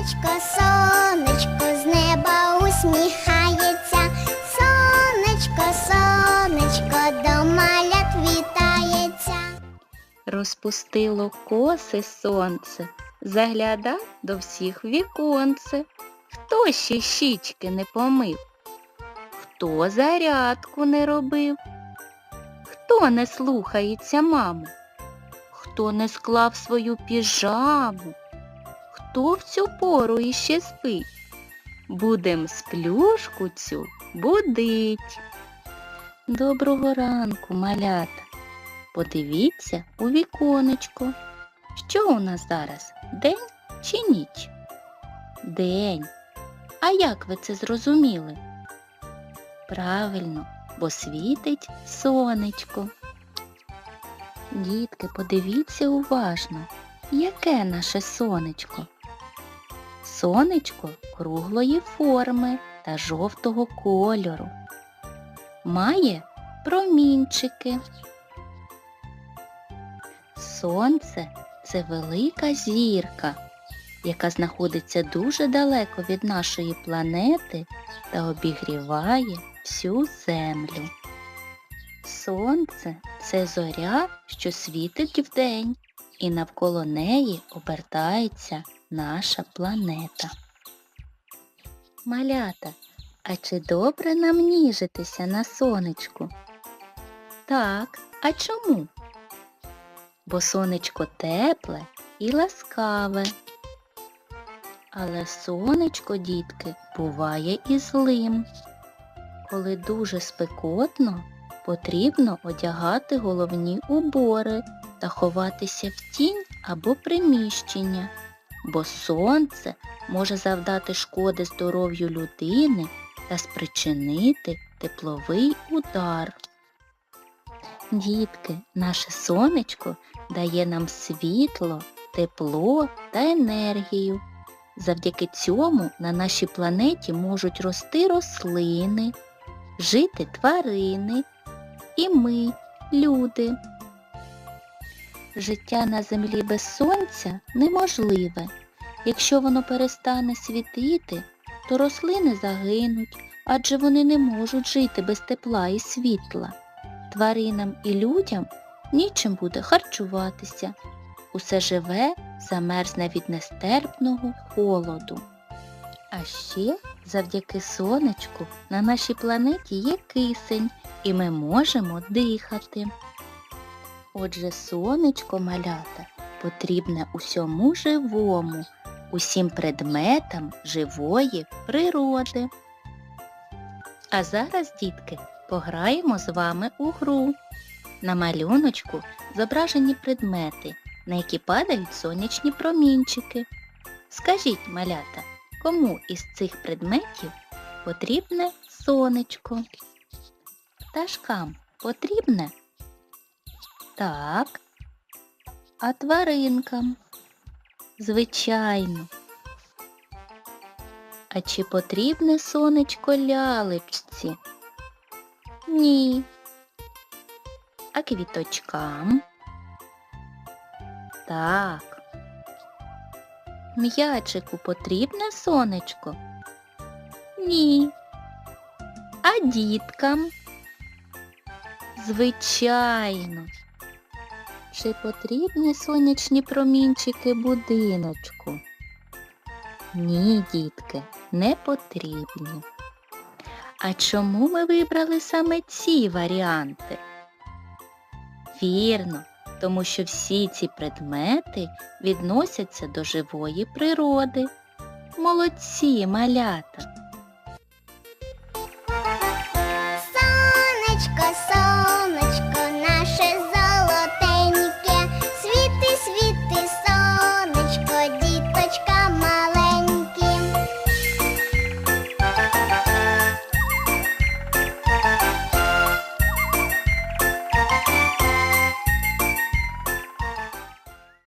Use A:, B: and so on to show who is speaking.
A: Сонечко, сонечко, з неба усміхається. Сонечко, сонечко, до малят вітається.
B: Розпустило коси сонце, загляда до всіх віконце. Хто ще щічки не помив? Хто зарядку не робив? Хто не слухається маму? Хто не склав свою піжаму? Хто в цю пору іще спить? Будем сплюшку цю будить. Доброго ранку, малята. Подивіться у віконечко. Що у нас зараз? День чи ніч? День. А як ви це зрозуміли? Правильно, бо світить сонечко. Дітки, подивіться уважно, яке наше сонечко? Сонечко круглої форми та жовтого кольору. Має промінчики. Сонце це велика зірка, яка знаходиться дуже далеко від нашої планети та обігріває всю землю. Сонце це зоря, що світить вдень, і навколо неї обертається наша планета. Малята, а чи добре нам ніжитися на сонечку? Так, а чому? бо сонечко тепле і ласкаве. Але сонечко, дітки, буває і злим. Коли дуже спекотно, потрібно одягати головні убори та ховатися в тінь або приміщення, бо сонце може завдати шкоди здоров'ю людини та спричинити тепловий удар. Дітки, наше сонечко дає нам світло, тепло та енергію. Завдяки цьому на нашій планеті можуть рости рослини, жити тварини і ми, люди. Життя на землі без сонця неможливе. Якщо воно перестане світити, то рослини загинуть, адже вони не можуть жити без тепла і світла. Тваринам і людям нічим буде харчуватися. Усе живе замерзне від нестерпного холоду. А ще завдяки сонечку на нашій планеті є кисень, і ми можемо дихати. Отже, сонечко малята потрібне усьому живому, усім предметам живої природи. А зараз, дітки, пограємо з вами у гру. На малюночку зображені предмети, на які падають сонячні промінчики. Скажіть, малята, кому із цих предметів потрібне сонечко? Пташкам потрібне? Так. А тваринкам? Звичайно. А чи потрібне сонечко лялечці? Ні. А квіточкам? Так. М'ячику потрібне сонечко? Ні. А діткам? Звичайно. Чи потрібні сонячні промінчики будиночку? Ні, дітки, не потрібні. А чому ми вибрали саме ці варіанти? Вірно, тому що всі ці предмети відносяться до живої природи. Молодці малята! Сонечко, сонечко.